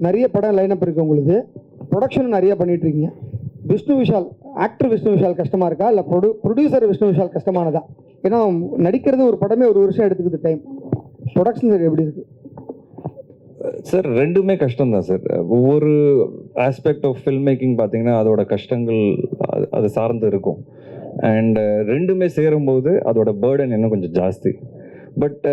நிறைய படம் லைனப் இருக்குது உங்களுக்கு ப்ரொடக்ஷன் நிறைய பண்ணிகிட்ருக்கீங்க இருக்கீங்க விஷ்ணு விஷால் ஆக்டர் விஷ்ணு விஷால் கஷ்டமாக இருக்கா? இல்லை ப்ரொடு ப்ரொடியூசர் விஷ்ணு விஷால் கஷ்டமானதா? ஏன்னா நடிக்கிறது ஒரு படமே ஒரு வருஷம் எடுத்துக்குது டைம் ப்ரொடக்ஷன் சைடு எப்படி இருக்குது சார் ரெண்டுமே கஷ்டம் தான் சார் ஒவ்வொரு ஆஸ்பெக்ட் ஆஃப் ஃபில்ம் மேக்கிங் பார்த்தீங்கன்னா அதோட கஷ்டங்கள் அது- அது சார்ந்து இருக்கும். அண்ட் ரெண்டுமே சேரும்போது அதோட பேர்டன் இன்னும் கொஞ்சம் ஜாஸ்தி. பட்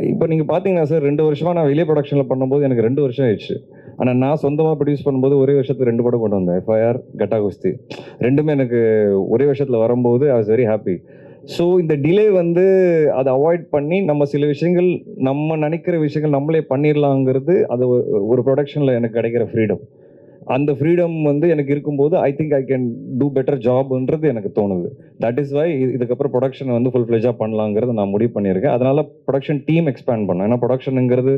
இப்போ நீங்கள் பார்த்தீங்கன்னா சார் ரெண்டு வருஷமாக நான் வெளியே ப்ரொடக்ஷனில் பண்ணும்போது எனக்கு ரெண்டு வருஷம் ஆயிடுச்சு. ஆனால் நான் சொந்தமாக ப்ரொடியூஸ் பண்ணும்போது ஒரே வருஷத்துக்கு ரெண்டு படம் கொண்டு வந்தேன். எஃப்ஐஆர் கட்டா குஸ்தி ரெண்டுமே எனக்கு ஒரே வருஷத்தில் வரும்போது I was very happy so இந்த டிலே வந்து அதை அவாய்ட் பண்ணி நம்ம சில விஷயங்கள் நம்ம நினைக்கிற விஷயங்கள் நம்மளே பண்ணிடலாங்கிறது அது ஒரு ப்ரொடக்ஷனில் எனக்கு கிடைக்கிற ஃப்ரீடம் அந்த ஃப்ரீடம் வந்து எனக்கு இருக்கும்போது I think I can do better ஜாப்ன்றது எனக்கு தோணுது. தட் இஸ் வை இதுக்கப்புறம் ப்ரொடக்ஷன் வந்து ஃபுல் ஃப்ளெஜாக பண்ணலாங்கிறது நான் முடிவு பண்ணியிருக்கேன். அதனால ப்ரொடக்ஷன் டீம் எக்ஸ்பேண்ட் பண்ணேன் ஏன்னா ப்ரொடக்ஷனுங்கிறது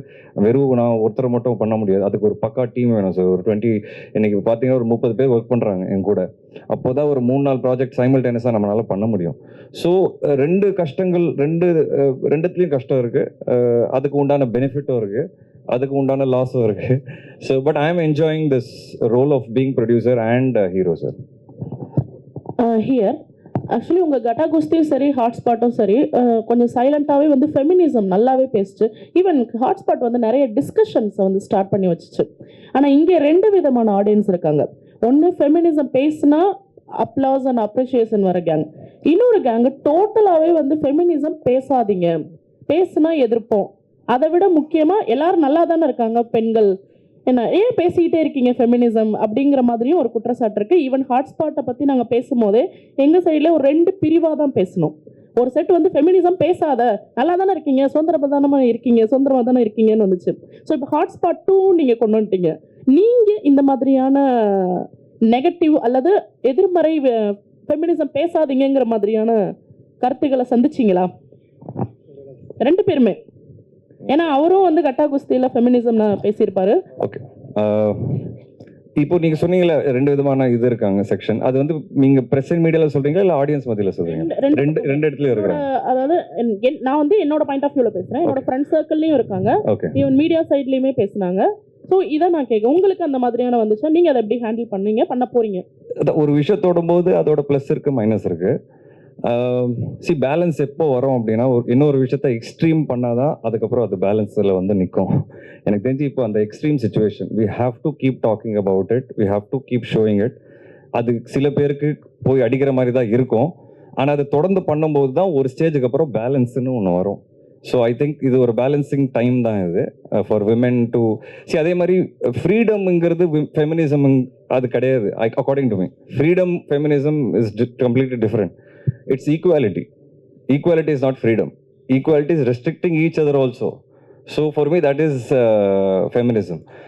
வெறும் நான் ஒருத்தர் மட்டும் பண்ண முடியாது. அதுக்கு ஒரு பக்கா டீம் வேணும் சார் ஒரு டுவெண்ட்டி இன்னைக்கு பார்த்தீங்கன்னா ஒரு முப்பது பேர் ஒர்க் பண்ணுறாங்க என் கூட. அப்போ தான் ஒரு மூணு நாள் ப்ராஜெக்ட் சைமல்டேனியஸாக நம்மளால பண்ண முடியும். ஸோ ரெண்டு கஷ்டங்கள் ரெண்டு ரெண்டுத்துலேயும் கஷ்டம் இருக்குது அதுக்கு உண்டான பெனிஃபிட்டும் இருக்குது அதுக்கு உண்டான லாஸும் இருக்குது so but I am enjoying this role of being producer and hero sir here actually உங்கள் கட்டா குஸ்தியும் சரி ஹாட்ஸ்பாட்டும் சரி uh, கொஞ்சம் சைலண்ட்டாகவே வந்து ஃபெமினிசம் நல்லாவே பேசிச்சு. ஈவன் ஹாட்ஸ்பாட் வந்து நிறைய டிஸ்கஷன்ஸை வந்து ஸ்டார்ட் பண்ணி வச்சுச்சு. ஆனால் இங்கே ரெண்டு விதமான ஆடியன்ஸ் இருக்காங்க. ஒன்று ஃபெமினிசம் பேசுனா அப்ளாஸ் அண்ட் அப்ரிஷியேஷன் வர கேங் இன்னொரு கேங்கு டோட்டலாகவே வந்து ஃபெமினிசம் பேசாதீங்க. பேசுனா எதிர்ப்போம். அதை விட முக்கியமாக எல்லாரும் நல்லா தானே இருக்காங்க பெண்கள்? என்ன ஏன் பேசிக்கிட்டே இருக்கீங்க ஃபெமினிசம் அப்படிங்கிற மாதிரியும் ஒரு குற்றச்சாட்டு இருக்குது ஈவன் ஹாட்ஸ்பாட்டை பற்றி நாங்கள் பேசும்போதே எங்கள் சைடில் ஒரு ரெண்டு பிரிவாக தான் பேசணும். ஒரு செட் வந்து ஃபெமினிசம் பேசாத நல்லா தானே இருக்கீங்க சுதந்திர தானே இருக்கீங்க சுதந்திரமாக தானே இருக்கீங்கன்னு வந்துச்சு. ஸோ இப்போ ஹாட்ஸ்பாட் டூ நீங்கள் கொண்டு வந்துட்டீங்க. நீங்கள் இந்த மாதிரியான நெகட்டிவ் அல்லது எதிர்மறை ஃபெமினிசம் பேசாதீங்கங்கிற மாதிரியான கருத்துக்களை சந்திச்சிங்களா? ரெண்டு பேருமே. ஏன்னா அவரும் வந்து கட்டா குஸ்தியில் ஃபெமினிசம் பேசியிருப்பாரு. ஓகே இப்போ நீங்க சொன்னீங்கல்ல ரெண்டு விதமான இது இருக்காங்க செக்ஷன் அது வந்து நீங்க பிரஸ் மீடியால சொல்றீங்களா இல்ல ஆடியன்ஸ் மத்தியில சொல்றீங்க ரெண்டு- ரெண்டு இடத்துலயும் இருக்கிறாங்க. அதாவது நான் வந்து என்னோட பாயிண்ட் ஆஃப் வியூல பேசுறேன். என்னோட ஃப்ரெண்ட் சர்க்கிள்லயும் இருக்காங்க. ஈவன் மீடியா சைட்லயுமே பேசுனாங்க. ஸோ இதை நான் கேட்க உங்களுக்கு அந்த மாதிரியான வந்துச்சா? நீங்க அதை எப்படி ஹேண்டில் பண்ணீங்க? பண்ண போறீங்க? ஒரு விஷயத்தோடும் போது அதோட ப்ளஸ் இருக்கு மைனஸ் இருக்கு. சி பேலன்ஸ் எப்போ வரும் அப்படின்னா ஒரு இன்னொரு விஷயத்த எக்ஸ்ட்ரீம் பண்ணாதான் அதுக்கப்புறம் அது பேலன்ஸில் வந்து நிற்கும் எனக்கு தெரிஞ்சு இப்போ அந்த extreme situation we have to keep talking about it we have to keep showing it அது சில பேருக்கு போய் அடிக்கிற மாதிரி தான் இருக்கும். ஆனால் அதை தொடர்ந்து பண்ணும்போது தான் ஒரு ஸ்டேஜுக்கு அப்புறம் பேலன்ஸ்னு ஒன்று வரும். ஸோ ஐ திங்க் இது ஒரு பேலன்சிங் டைம் தான் இது ஃபார் விமென் டு சி அதே மாதிரி uh, ஃப்ரீடம்ங்கிறது ஃபெமினிசம் அது கிடையாது I according to me freedom feminism is completely different it's equality. Equality is not freedom. Equality is restricting each other also. So for me that is uh, feminism